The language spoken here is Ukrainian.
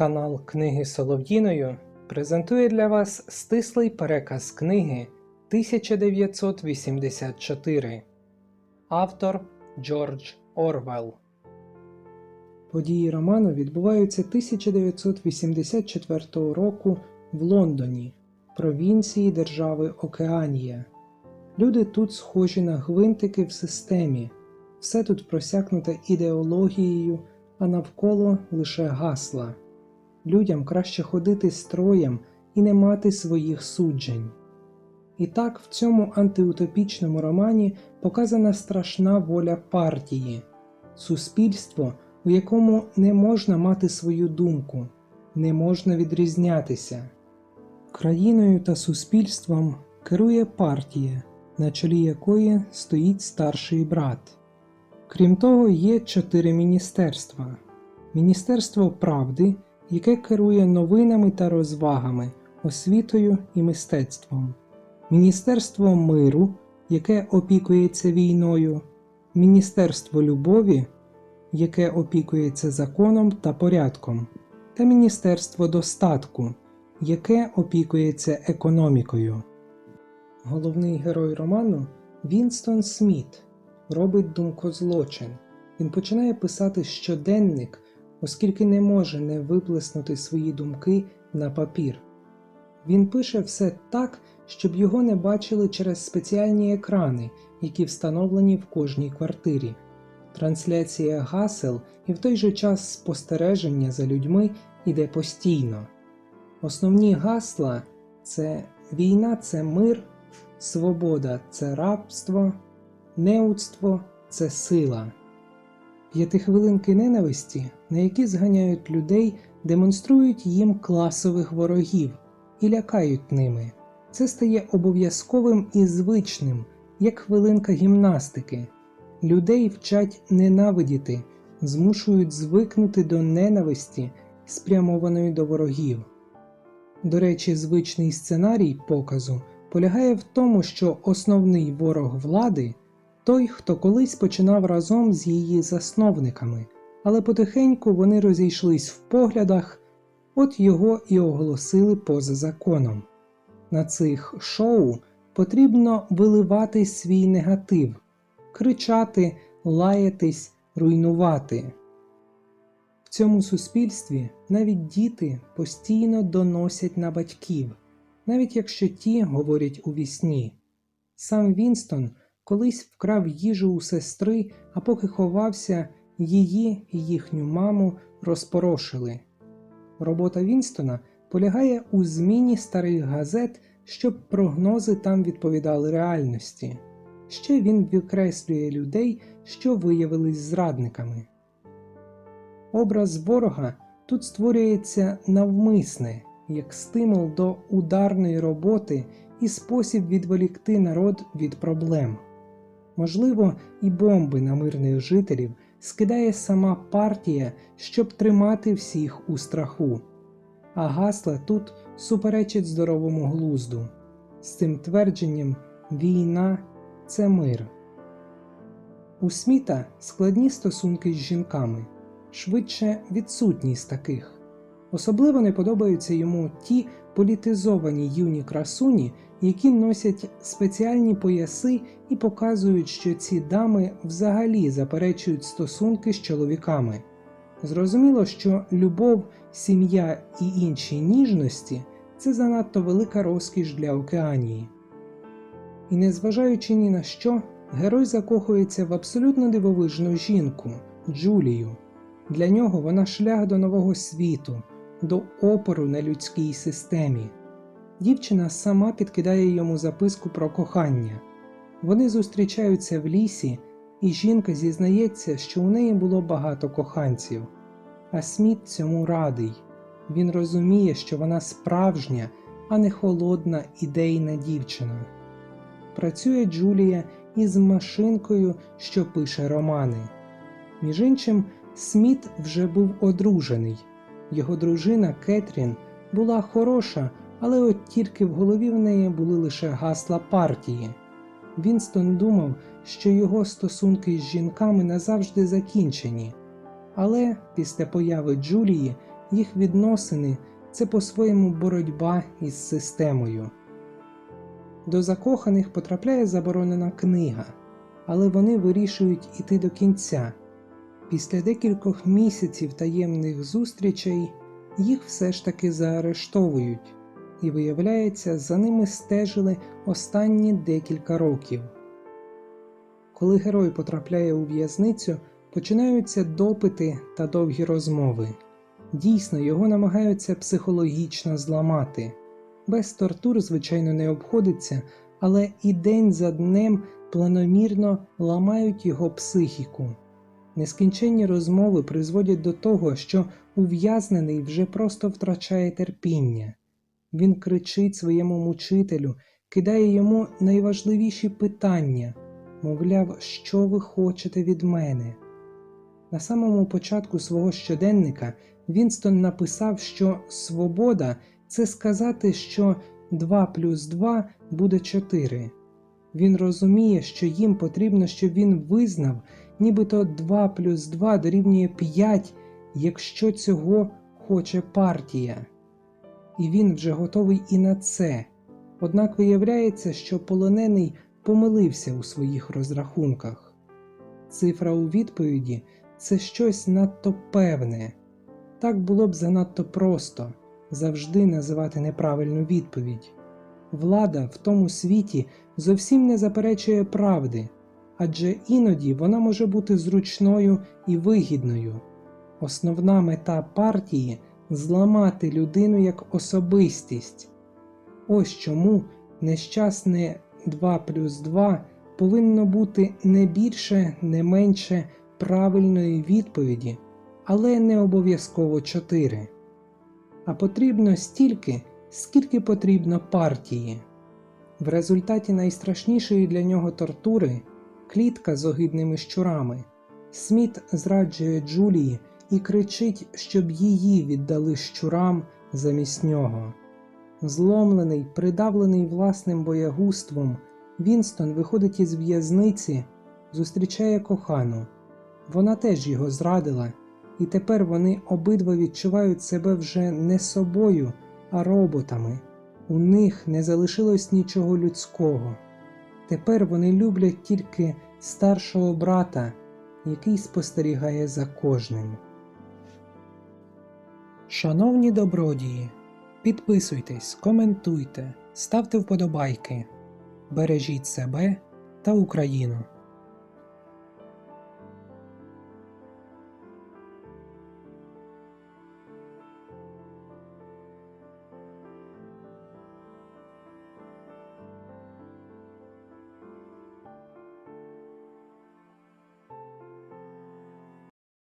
Канал Книги Солов'їною презентує для вас стислий переказ книги 1984. Автор Джордж Орвелл. Події роману відбуваються 1984 року в Лондоні, провінції держави Океанія. Люди тут схожі на гвинтики в системі, все тут просякнуте ідеологією, а навколо лише гасла. Людям краще ходити строєм і не мати своїх суджень. І так в цьому антиутопічному романі показана страшна воля партії, суспільство, у якому не можна мати свою думку, не можна відрізнятися. Країною та суспільством керує партія, на чолі якої стоїть старший брат. Крім того, є чотири міністерства: Міністерство правди, яке керує новинами та розвагами, освітою і мистецтвом, Міністерство миру, яке опікується війною, Міністерство любові, яке опікується законом та порядком, та Міністерство достатку, яке опікується економікою. Головний герой роману Вінстон Сміт робить думкозлочин. Він починає писати щоденник, оскільки не може не виплеснути свої думки на папір. Він пише все так, щоб його не бачили через спеціальні екрани, які встановлені в кожній квартирі. Трансляція гасел і в той же час спостереження за людьми іде постійно. Основні гасла це війна це мир, свобода це рабство, неудство це сила. П'ятихвилинки ненависті, на які зганяють людей, демонструють їм класових ворогів і лякають ними. Це стає обов'язковим і звичним, як хвилинка гімнастики. Людей вчать ненавидіти, змушують звикнути до ненависті, спрямованої до ворогів. До речі, звичний сценарій показу полягає в тому, що основний ворог влади той, хто колись починав разом з її засновниками, але потихеньку вони розійшлись в поглядах, от його і оголосили поза законом. На цих шоу потрібно виливати свій негатив, кричати, лаятись, руйнувати. В цьому суспільстві навіть діти постійно доносять на батьків, навіть якщо ті говорять у вісні. Сам Вінстон колись вкрав їжу у сестри, а поки ховався, її і їхню маму розпорошили. Робота Вінстона полягає у зміні старих газет, щоб прогнози там відповідали реальності. Ще він викреслює людей, що виявились зрадниками. Образ ворога тут створюється навмисне, як стимул до ударної роботи і спосіб відволікти народ від проблем. Можливо, і бомби на мирних жителів скидає сама партія, щоб тримати всіх у страху. А гасла тут суперечить здоровому глузду. З цим твердженням війна це мир. У Сміта складні стосунки з жінками, швидше відсутність таких. Особливо не подобаються йому ті політизовані юні красуні, які носять спеціальні пояси і показують, що ці дами взагалі заперечують стосунки з чоловіками. Зрозуміло, що любов, сім'я і інші ніжності це занадто велика розкіш для океанії. І незважаючи ні на що, герой закохується в абсолютно дивовижну жінку Джулію. Для нього вона шлях до нового світу, до опору на людській системі. Дівчина сама підкидає йому записку про кохання. Вони зустрічаються в лісі, і жінка зізнається, що у неї було багато коханців. А Сміт цьому радий. Він розуміє, що вона справжня, а не холодна ідейна дівчина. Працює Джулія із машинкою, що пише романи. Між іншим, Сміт вже був одружений. Його дружина Кетрін була хороша, але от тільки в голові в неї були лише гасла партії. Вінстон думав, що його стосунки з жінками назавжди закінчені, але після появи Джулії їх відносини це по-своєму боротьба із системою. До закоханих потрапляє заборонена книга, але вони вирішують іти до кінця. Після декількох місяців таємних зустрічей їх все ж таки заарештовують, і виявляється, за ними стежили останні декілька років. Коли герой потрапляє у в'язницю, починаються допити та довгі розмови. Дійсно, його намагаються психологічно зламати. Без тортур, звичайно, не обходиться, але і день за днем планомірно ламають його психіку. Нескінченні розмови призводять до того, що ув'язнений вже просто втрачає терпіння. Він кричить своєму мучителю, кидає йому найважливіші питання, мовляв, що ви хочете від мене. На самому початку свого щоденника Вінстон написав, що свобода це сказати, що 2 плюс 2 буде 4. Він розуміє, що їм потрібно, щоб він визнав, нібито 2 плюс 2 дорівнює 5, якщо цього хоче партія. І він вже готовий і на це. Однак виявляється, що полонений помилився у своїх розрахунках. Цифра у відповіді це щось надто певне. Так було б занадто просто завжди називати неправильну відповідь. Влада в тому світі зовсім не заперечує правди, адже іноді вона може бути зручною і вигідною. Основна мета партії зламати людину як особистість. Ось чому нещасне 2 плюс 2 повинно бути не більше, не менше правильної відповіді, але не обов'язково 4. А потрібно стільки, скільки потрібно партії. В результаті найстрашнішої для нього тортури клітка з огидними щурами. Сміт зраджує Джулії і кричить, щоб її віддали щурам замість нього. Зломлений, придавлений власним боягузтвом, Вінстон виходить із в'язниці, зустрічає кохану. Вона теж його зрадила, і тепер вони обидва відчувають себе вже не собою, а роботами. У них не залишилось нічого людського. Тепер вони люблять тільки старшого брата, який спостерігає за кожним. Шановні добродії, підписуйтесь, коментуйте, ставте вподобайки, бережіть себе та Україну.